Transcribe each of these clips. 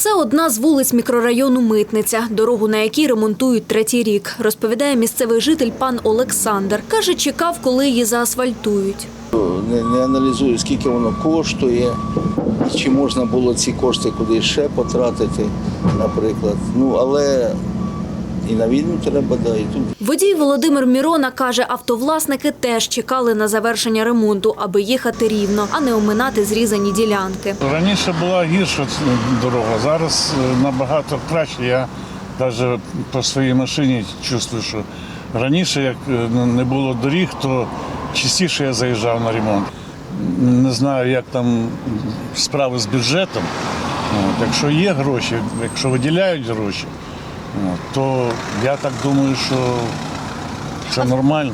Це одна з вулиць мікрорайону Митниця, дорогу на якій ремонтують третій рік, розповідає місцевий житель пан Олександр. Каже, чекав, коли її заасфальтують. Не, не аналізую, скільки воно коштує, чи можна було ці кошти кудись ще потратити, наприклад. Ну, але і на війну треба, да, і тут. Водій Володимир Мірона каже, автовласники теж чекали на завершення ремонту, аби їхати рівно, а не оминати зрізані ділянки. Раніше була гірша дорога, зараз е, набагато краще. Я навіть по своїй машині чувствую, що раніше, як е, не було доріг, то частіше я заїжджав на ремонт. Не знаю, як там справи з бюджетом. От, Якщо є гроші, якщо виділяють гроші, то я так думаю, що це нормально.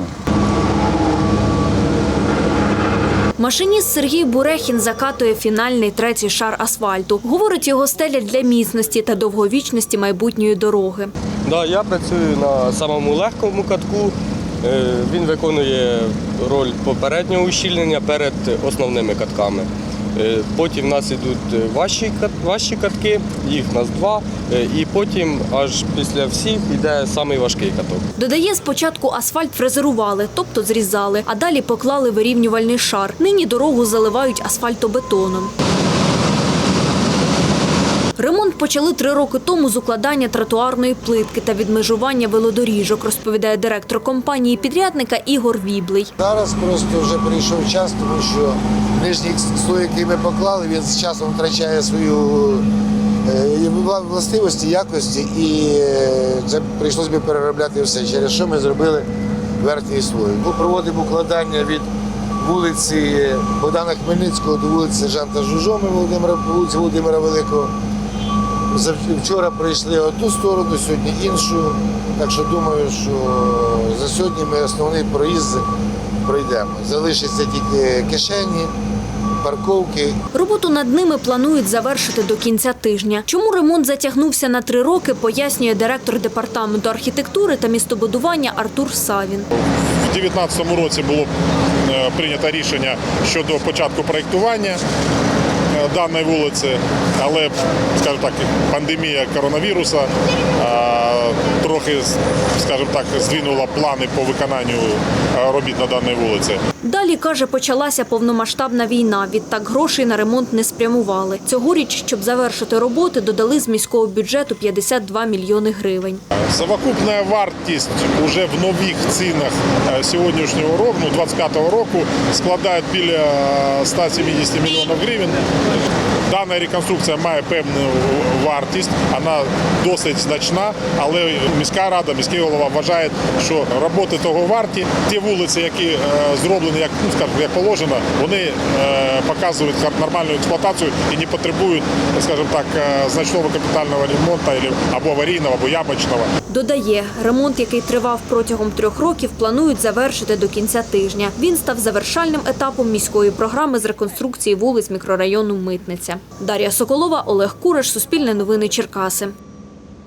Машиніст Сергій Бурехін закатує фінальний третій шар асфальту. Говорить, його стелять для міцності та довговічності майбутньої дороги. Да, я працюю на самому легкому катку. Е, Він виконує роль попереднього ущільнення перед основними катками. Е, Потім в нас йдуть ваші ваші катки, їх в нас два. Е, І потім аж після всіх йде самий важкий каток. Додає, спочатку асфальт фрезерували, тобто зрізали, а далі поклали вирівнювальний шар. Нині дорогу заливають асфальтобетоном. Ремонт почали три роки тому з укладання тротуарної плитки та відмежування велодоріжок, розповідає директор компанії підрядника Ігор Віблий. Зараз просто вже прийшов час, тому що нижній слой, який ми поклали, він з часом втрачає свою е, властивості, якості, і е, це прийшлося б переробляти все. Через що ми зробили верхній слой. Ми проводимо укладання від вулиці Богдана Хмельницького до вулиці Сержанта Жужоми вулиці Володимира Великого. Вчора прийшли одну сторону, сьогодні іншу. Так що думаю, що за сьогодні ми основний проїзд пройдемо. Залишаться тільки кишені, парковки Роботу над ними планують завершити до кінця тижня. Чому ремонт затягнувся на три роки, пояснює директор департаменту архітектури та містобудування Артур Савін. У 2019 році було е, прийнято рішення щодо початку проєктування даної вулиці, але, скажімо так, пандемія коронавіруса трохи, скажімо так, здвинула плани по виконанню робіт на даній вулиці. Далі, каже, почалася повномасштабна війна. Відтак грошей на ремонт не спрямували. Цьогоріч, щоб завершити роботи, додали з міського бюджету 52 мільйони гривень. Совокупна вартість уже в нових цінах е, сьогоднішнього року, ну, 25-го року, складає біля е, 170 мільйонів гривень. Дана реконструкція має певну вартість, вона досить значна, але міська рада, міський голова вважає, що роботи того варті. Ті вулиці, які е, зроблені як, ну, скажімо, як положено, вони е, показують нормальну експлуатацію і не потребують, скажімо так, е, значного капітального ремонту або- аварійного, або ямочного. Додає, ремонт, який тривав протягом трьох років, планують завершити до кінця тижня. Він став завершальним етапом міської програми з реконструкції вулиць мікрорайону Митниця. Дар'я Соколова, Олег Кураш, Суспільне новини Черкаси.